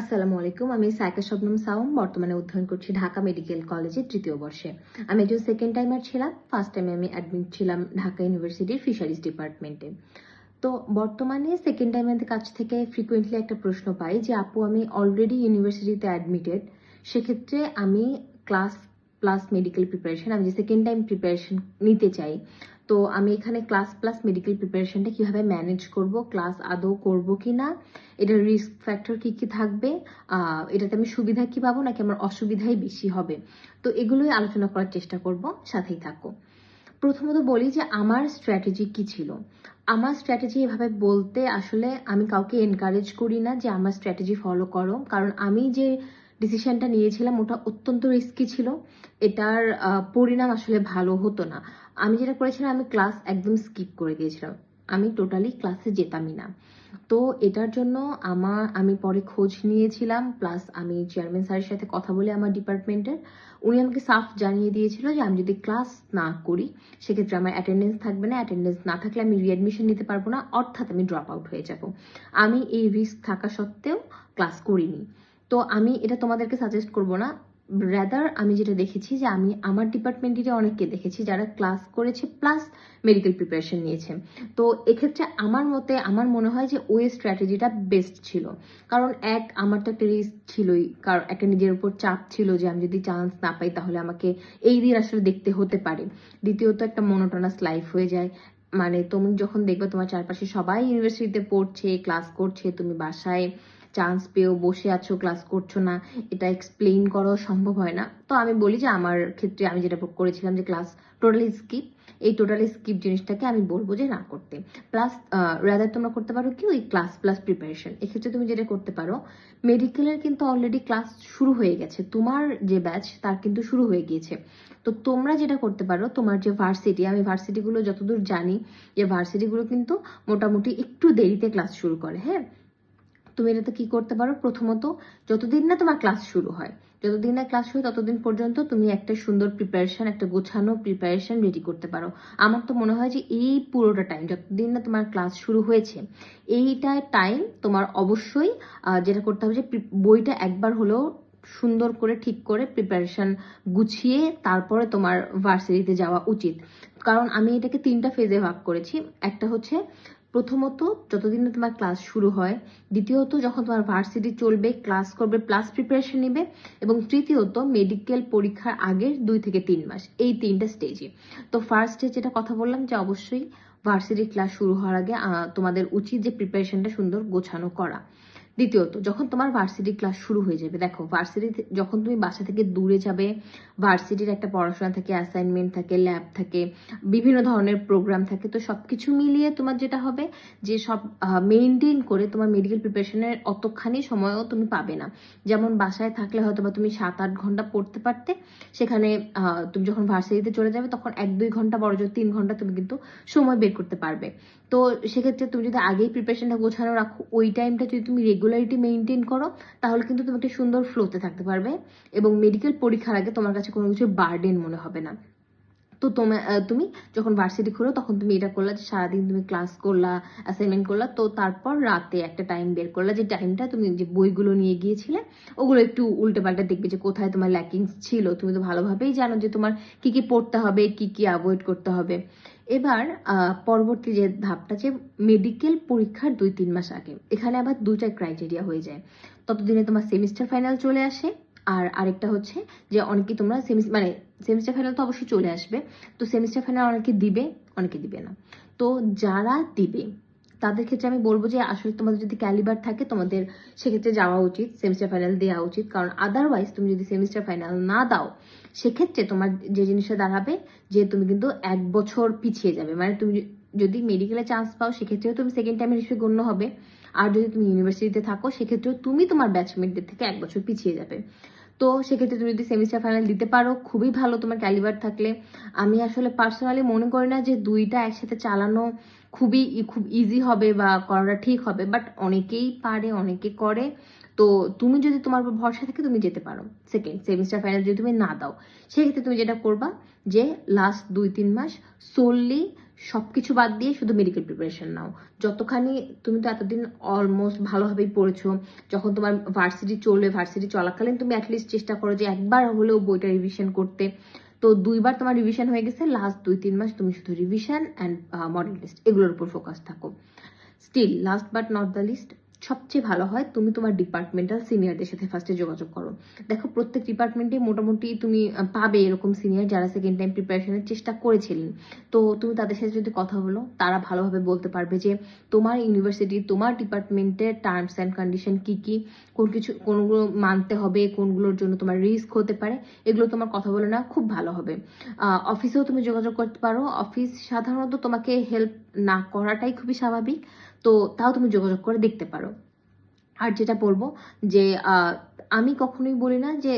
আসসালামু আলাইকুম, আমি সাইকা শবনম সাউম, বর্তমানে অধ্যয়ন করছি ঢাকা মেডিকেল কলেজের তৃতীয় বর্ষে। আমি একজন সেকেন্ড টাইমার ছিলাম ফার্স্ট টাইমে আমি অ্যাডমিট ছিলাম ঢাকা ইউনিভার্সিটির ফিশারিজ ডিপার্টমেন্টে তো বর্তমানে সেকেন্ড টাইমের কাছ থেকে ফ্রিকুয়েন্টলি একটা প্রশ্ন পাই যে, আপু, আমি অলরেডি ইউনিভার্সিটিতে অ্যাডমিটেড সেক্ষেত্রে আমি ক্লাস প্লাস মেডিকেল প্রিপারেশন আমি যে সেকেন্ড টাইম প্রিপারেশন নিতে চাই তো আমি এখানে ক্লাস প্লাস মেডিকেল প্রিপারেশনটা কীভাবে ম্যানেজ করব ক্লাস আদৌ করব কি না এটার রিস্ক ফ্যাক্টর কি কি থাকবে এটাতে আমি সুবিধা কি পাবো নাকি আমার অসুবিধাই বেশি হবে? তো এগুলোই আলোচনা করার চেষ্টা করব, সাথেই থাকো। প্রথমত বলি যে আমার স্ট্র্যাটেজি কি ছিল? আমার স্ট্র্যাটেজি এভাবে বলতে আসলে আমি কাউকে এনকারেজ করি না যে আমার স্ট্র্যাটেজি ফলো করো, কারণ আমি যে ডিসিশনটা নিয়েছিলাম, ওটা অত্যন্ত রিস্কি ছিল। এটার পরিণাম আসলে ভালো হতো না। আমি যেটা করেছিলাম, আমি ক্লাস একদম স্কিপ করে দিয়েছিলাম। আমি টোটালি ক্লাসে যেতামই না। তো এটার জন্য আমার, আমি পরে খোঁজ নিয়েছিলাম প্লাস আমি চেয়ারম্যান স্যারের সাথে কথা বলে আমার ডিপার্টমেন্টের উনি আমাকে সাফ জানিয়ে দিয়েছিল যে, আমি যদি ক্লাস না করি, সেক্ষেত্রে আমার অ্যাটেন্ডেন্স থাকবে না। অ্যাটেন্ডেন্স না থাকলে আমি রিঅ্যাডমিশন নিতে পারব না। অর্থাৎ আমি ড্রপ আউট হয়ে যাব। আমি এই রিস্ক থাকা সত্ত্বেও ক্লাস করিনি। তো আমি এটা তোমাদেরকে সাজেস্ট করব না। রাদার আমি যেটা দেখেছি যে আমি আমার ডিপার্টমেন্টের অনেককে দেখেছি যারা ক্লাস করেছে প্লাস মেডিকেল প্রিপারেশন নিয়েছে। তো এক্ষেত্রে আমার মতে, আমার মনে হয় যে ওই স্ট্র্যাটেজিটা বেস্ট ছিল। কারণ এক, আমার তো একটা রিস্ক ছিলই। কারণ একটা নিজের উপর চাপ ছিল যে আমি যদি চান্স না পাই তাহলে আমাকে এই দিন আসলে দেখতে হতে পারে। দ্বিতীয়ত একটা মনোটনাস লাইফ হয়ে যায়। মানে তুমি যখন দেখবে তোমার চারপাশে সবাই ইউনিভার্সিটিতে পড়ছে ক্লাস করছে, তুমি বাসায় চান্স পেয়েও বসে আছো ক্লাস করছ না, এটা এক্সপ্লেইন করা সম্ভব হয় না। তো আমি বলি যে, আমার ক্ষেত্রে আমি যেটা করেছিলাম যে ক্লাস টোটালি স্কিপ এই টোটালি স্কিপ জিনিসটাকে আমি বলব যে, না করতে। প্লাস রাদার তোমরা করতে পারো কি, ওই ক্লাস প্লাস প্রিপারেশন এক্ষেত্রে তুমি যেটা করতে পারো মেডিকেলের কিন্তু অলরেডি ক্লাস শুরু হয়ে গেছে। তোমার যে ব্যাচ তার কিন্তু শুরু হয়ে গিয়েছে। তো তোমরা যেটা করতে পারো, তোমার যে ভার্সিটি আমি ভার্সিটিগুলো যতদূর জানি, যে ভার্সিটিগুলো কিন্তু মোটামুটি একটু দেরিতে ক্লাস শুরু করে হ্যাঁ? তুমি এটাতে কি করতে পারো? প্রথমত, যতদিন না তোমার ক্লাস শুরু হয়, যতদিন না ক্লাস হয় ততদিন পর্যন্ত তুমি একটা সুন্দর প্রিপারেশন একটা গোছানো প্রিপারেশন রেডি করতে পারো। আমার তো মনে হয় যে এই পুরোটা টাইম যতদিন না তোমার ক্লাস শুরু হয়েছে, এইটা টাইম তোমার অবশ্যই যেটা করতে হবে যে বইটা একবার হলেও সুন্দর করে, ঠিক করে প্রিপারেশন গুছিয়ে তারপরে তোমার ভার্সিটিতে যাওয়া উচিত। কারণ আমি এটাকে তিনটা ফেজে ভাগ করেছি। একটা হচ্ছে প্রথমত যতদিন না তোমার ক্লাস শুরু হয়, দ্বিতীয়ত যখন তোমার ভার্সিটি চলবে ক্লাস করবে প্লাস প্রিপারেশন নেবে এবং তৃতীয়ত মেডিকেল পরীক্ষার আগের দুই থেকে তিন মাস, এই তিনটা স্টেজে তো ফার্স্ট স্টেজ যেটা কথা বললাম যে অবশ্যই ভার্সিটি ক্লাস শুরু হওয়ার আগে তোমাদের উচিত যে প্রিপারেশনটা সুন্দর গোছানো করা। দ্বিতীয়ত, যখন তোমার ভার্সিটি ক্লাস শুরু হয়ে যাবে, দেখো ভার্সিটি যখন তুমি বাসা থেকে দূরে যাবে ভার্সিটির একটা পড়াশোনা থাকে অ্যাসাইনমেন্ট থাকে ল্যাব থাকে, বিভিন্ন ধরনের প্রোগ্রাম থাকে, তো সব কিছু মিলিয়ে তোমার যেটা হবে, যে সব মেনটেন করে তোমার মেডিকেল প্রিপারেশনের অতখানি সময়ও তুমি পাবে না। যেমন বাসায় থাকলে হয়তো বা তুমি সাত আট ঘণ্টা পড়তে পারতে, সেখানে তুমি যখন ভার্সিটিতে চলে যাবে, তখন এক দুই ঘণ্টা বড় জোর তিন ঘণ্টা তুমি কিন্তু সময় বের করতে পারবে। তো সেক্ষেত্রে তুমি যদি আগেই প্রিপারেশনটা গোছানো রাখো, ওই টাইমটা যদি তুমি রেগুলারিটি মেনটেন করো, তাহলে কিন্তু তুমি একটা সুন্দর ফ্লোতে থাকতে পারবে এবং মেডিকেল পরীক্ষার আগে তোমার কাছে কোনো কিছু বার্ডেন মনে হবে না। তো তোমার তুমি যখন ভার্সিটি খোলো তখন তুমি এটা করলা যে সারাদিন তুমি ক্লাস করলা অ্যাসাইনমেন্ট করলা, তো তারপর রাতে একটা টাইম বের করলা যে টাইমটা তুমি যে বইগুলো নিয়ে গিয়েছিলে, ওগুলো একটু উল্টে পাল্টে দেখবে যে কোথায় তোমার ল্যাকিংস ছিল। তুমি তো ভালোভাবেই জানো যে তোমার কি কি পড়তে হবে, কি কি অ্যাভয়েড করতে হবে। এবার পরবর্তী যে ধাপটা যে মেডিকেল পরীক্ষার দুই তিন মাস আগে, এখানে আবার দুইটা ক্রাইটেরিয়া হয়ে যায়। ততদিনে তোমার সেমিস্টার ফাইনাল চলে আসে, আর আরেকটা হচ্ছে যে অনেকে তোমরা সেমিস্টার মানে সেমিস্টার ফাইনাল তো অবশ্যই চলে আসবে, তো সেমিস্টার ফাইনাল অনেকে দিবে অনেকে দিবে না। তো যারা দিবে তাদের ক্ষেত্রে আমি বলব যে আসলে তোমাদের যদি ক্যালিবার থাকে, তোমাদের সেক্ষেত্রে যাওয়া উচিত সেমিস্টার ফাইনাল দেওয়া উচিত। কারণ আদারওয়াইজ তুমি যদি সেমিস্টার ফাইনাল না দাও, সেক্ষেত্রে তোমার যে জিনিসটা দাঁড়াবে, যে তুমি কিন্তু এক বছর পিছিয়ে যাবে। মানে তুমি যদি মেডিকেলে চান্স পাও, সেক্ষেত্রেও তুমি সেকেন্ড টাইমের হিসেবে গণ্য হবে। আর যদি তুমি ইউনিভার্সিটিতে থাকো, সেক্ষেত্রেও তুমি তোমার ব্যাচমেটদের থেকে এক বছর পিছিয়ে যাবে। তো সেক্ষেত্রে তুমি যদি সেমিস্টার ফাইনাল দিতে পারো, খুবই ভালো তোমার ক্যালিবার থাকলে। আমি আসলে পার্সোনালি মনে করি না যে দুইটা একসাথে চালানো খুবই খুব ইজি হবে বা করাটা ঠিক হবে বাট অনেকেই পারে, অনেকে করে। তো তুমি যদি তোমার উপর ভরসা থাকে, তুমি যেতে পারো। সেকেন্ড সেমিস্টার ফাইনাল যদি তুমি না দাও, সেক্ষেত্রে তুমি যেটা করবা যে লাস্ট দুই, তিন মাস সোললি সবকিছু বাদ দিয়ে শুধু মেডিকেল প্রিপারেশন নাও। যতখানি তুমি তো এতদিন অলমোস্ট ভালোভাবেই পড়েছো, যখন তোমার ভার্সিটি চলবে ভার্সিটি চলাকালীন তুমি অ্যাটলিস্ট চেষ্টা করো যে একবার হলেও বইটা রিভিশন করতে। তো দুইবার তোমার রিভিশন হয়ে গেছে লাস্ট দুই, তিন মাস তুমি শুধু রিভিশন অ্যান্ড মডেল টেস্ট এগুলোর উপর ফোকাস থাকো। Still last but not the least সবচেয়ে ভালো হয় তুমি তোমার ডিপার্টমেন্টাল সিনিয়রদের সাথে ফার্স্টে যোগাযোগ করো। দেখো, প্রত্যেক ডিপার্টমেন্টে মোটামুটি তুমি পাবে এরকম সিনিয়র যারা সেকেন্ড টাইম প্রিপারেশনের চেষ্টা করেছিলেন। তো তুমি তাদের সাথে যদি কথা বলো, তারা ভালোভাবে বলতে পারবে যে তোমার ইউনিভার্সিটি তোমার ডিপার্টমেন্টের টার্মস অ্যান্ড কন্ডিশন কি কি, কোন কিছু, কোনগুলো মানতে হবে, কোনগুলোর জন্য তোমার রিস্ক হতে পারে, এগুলো তোমার কথা বলে না খুব ভালো হবে। অফিসেও তুমি যোগাযোগ করতে পারো। অফিস সাধারণত তোমাকে হেল্প না করাটাই খুবই স্বাভাবিক। তো তাও তুমি যোগাযোগ করে দেখতে পারো। আর যেটা বলব যে আমি কখনোই বলি না যে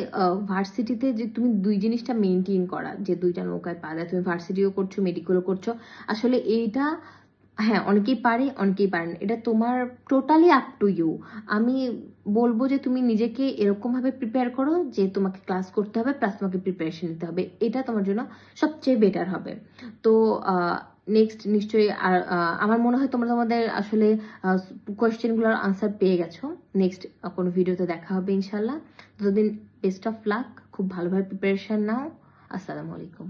ভার্সিটিতে যে তুমি দুই জিনিসটা মেনটেন করা, যে দুইটা নৌকায় পা দেয়। তুমি ভার্সিটিও করছ মেডিকেলও করছ। আসলে এইটা হ্যাঁ অনেকেই পারে অনেকেই পারে না। এটা তোমার টোটালি আপ টু ইউ আমি বলব যে তুমি নিজেকে এরকম ভাবে প্রিপেয়ার করো যে তোমাকে ক্লাস করতে হবে প্লাস তোমাকে প্রিপারেশন নিতে হবে। এটা তোমার জন্য সবচেয়ে বেটার হবে। তো নেক্সট নিশ্চয়ই আর আমার মনে হয় তোমরা তোমাদের আসলে কোয়েশ্চেনগুলোর আনসার পেয়ে গেছো। নেক্সট কোনো ভিডিওতে দেখা হবে ইনশাল্লাহ ততদিন বেস্ট অফ লাক খুব ভালোভাবে প্রিপারেশন নাও। আসসালামু আলাইকুম।